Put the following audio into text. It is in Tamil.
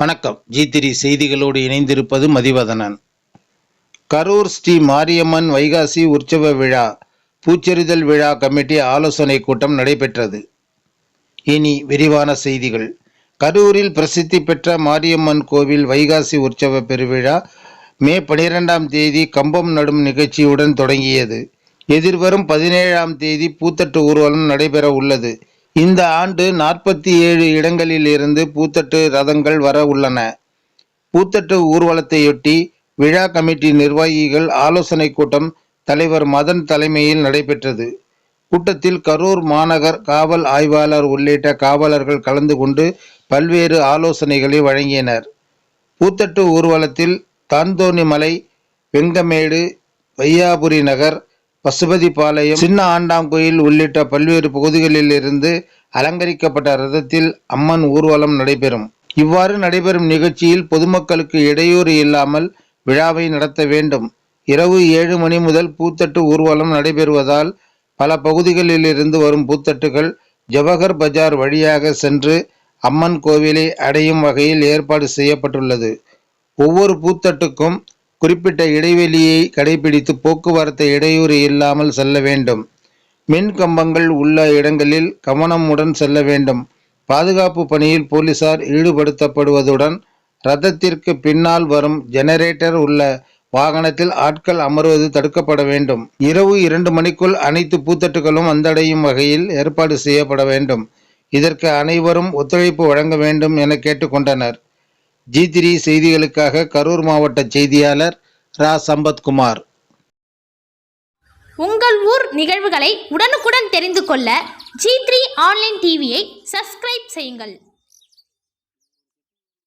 வணக்கம். ஜி திரி செய்திகளோடு இணைந்திருப்பது மதிவதனன். கரூர் ஸ்ரீ மாரியம்மன் வைகாசி உற்சவ விழா பூச்செறிதல் விழா கமிட்டி ஆலோசனை கூட்டம் நடைபெற்றது. இனி விரிவான செய்திகள். கரூரில் பிரசித்தி பெற்ற மாரியம்மன் கோவில் வைகாசி உற்சவ பெருவிழா மே பனிரெண்டாம் தேதி கம்பம் நடும் நிகழ்ச்சியுடன் தொடங்கியது. எதிர்வரும் பதினேழாம் தேதி பூத்தட்டு ஊர்வலம் நடைபெற உள்ளது. இந்த ஆண்டு நாற்பத்தி ஏழு இடங்களில் இருந்து பூத்தட்டு ரதங்கள் வர உள்ளன. பூத்தட்டு ஊர்வலத்தையொட்டி விழா கமிட்டி நிர்வாகிகள் ஆலோசனை கூட்டம் தலைவர் மதன் தலைமையில் நடைபெற்றது. கூட்டத்தில் கரூர் மாநகர் காவல் ஆய்வாளர் உள்ளிட்ட காவலர்கள் கலந்து கொண்டு பல்வேறு ஆலோசனைகளை வழங்கினர். பூத்தட்டு ஊர்வலத்தில் தாந்தோணிமலை வெங்கமேடு வையாபுரி நகர் பசுபதிபாளையம் சின்ன ஆண்டாங்குயில் உள்ளிட்ட பல்வேறு பகுதிகளில் இருந்து அலங்கரிக்கப்பட்ட ரதத்தில் அம்மன் ஊர்வலம் நடைபெறும். இவ்வாறு நடைபெறும் நிகழ்ச்சியில் பொதுமக்களுக்கு இடையூறு இல்லாமல் விழாவை நடத்த வேண்டும். இரவு ஏழு மணி முதல் பூத்தட்டு ஊர்வலம் நடைபெறுவதால் பல பகுதிகளில் இருந்து வரும் பூத்தட்டுகள் ஜவஹர் பஜார் வழியாக சென்று அம்மன் கோவிலை அடையும் வகையில் ஏற்பாடு செய்யப்பட்டுள்ளது. ஒவ்வொரு பூத்தட்டுக்கும் குறிப்பிட்ட இடைவெளியை கடைபிடித்து போக்குவரத்து இடையூறு இல்லாமல் செல்ல வேண்டும். மின் கம்பங்கள் உள்ள இடங்களில் கவனமுடன் செல்ல வேண்டும். பாதுகாப்பு பணியில் போலீசார் ஈடுபடுத்தப்படுவதுடன் ரதத்திற்கு பின்னால் வரும் ஜெனரேட்டர் உள்ள வாகனத்தில் ஆட்கள் அமர்வது தடுக்கப்பட வேண்டும். இரவு இரண்டு மணிக்குள் அனைத்து பூத்தட்டுகளும் வந்தடையும் வகையில் ஏற்பாடு செய்யப்பட வேண்டும். இதற்கு அனைவரும் ஒத்துழைப்பு வழங்க வேண்டும் என கேட்டுக்கொண்டனர். ஜி த்ரீ செய்திகளுக்காக கரூர் மாவட்ட செய்தியாளர் ரா. சம்பத்குமார். உங்கள் ஊர் நிகழ்வுகளை உடனுக்குடன் தெரிந்து கொள்ள ஜி த்ரீ ஆன்லைன் டிவியை சப்ஸ்கிரைப் செய்யுங்கள்.